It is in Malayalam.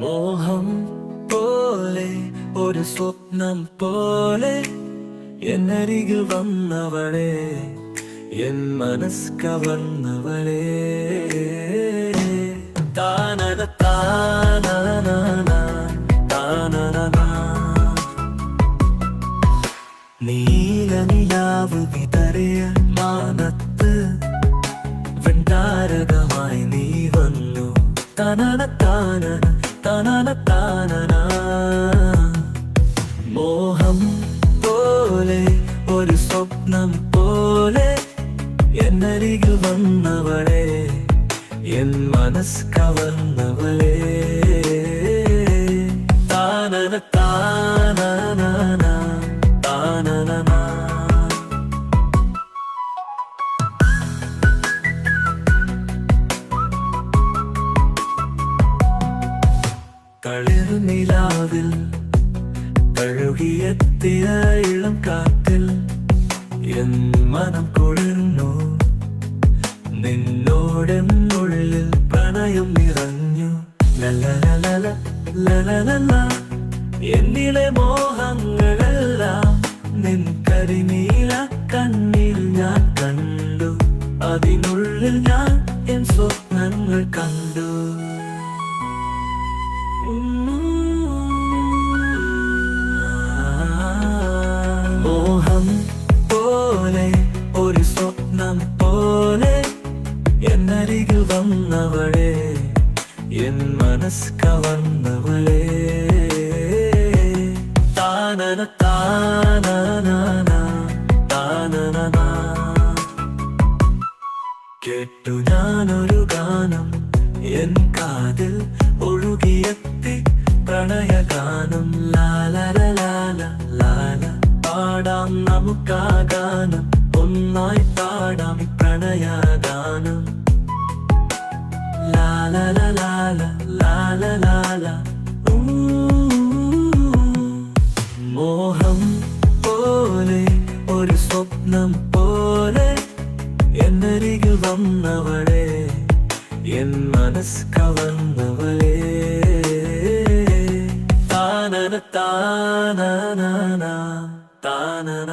മോഹം പോലെ ഒരു സ്വപ്നം പോലെ എന്നരികിൽ വന്നവളെ എൻ മനസ് കവർന്നവളെ. താനത താനന നീലനിലാവ് വിതറിയ മാനത്ത് വെണ്ടാരകമായി നീ വന്നു. തനന താനന തനന താനന. മോഹം പോലെ ഒരു സ്വപ്നം പോലെ എന്നരികിൽ വന്നവളെ എൻ മനസ് കവർന്നവളെ കളിർനിലാവിൽ കഴുകിയെത്തിയ ഇളം കാറ്റിൽ എൻ മനം കുളിർന്നു. നിന്നോടെന്നുള്ളിൽ പ്രണയം നിറഞ്ഞു. ലലലലല ലലലല എന്നിലെ മോഹങ്ങളെല്ലാം നിൻ കരിനീല എൻ മനസ് കവർന്നവളെ. താനന താനന താനന കേട്ടു ഞാനൊരു ഗാനം എൻ കാതിൽ ഒഴുകിയെത്തി പ്രണയഗാനം. ലാലര ലാല ലാല പാടാം നമുക്കാ ഗാനം ഒന്നായി പാടാം പ്രണയഗാനം. ലാലാല മോഹം പോലെ ഒരു സ്വപ്നം പോലെ എന്നരികിൽ വന്നവളെ എൻ മനസ് കവർന്നവളെ. താനന താനന താനന.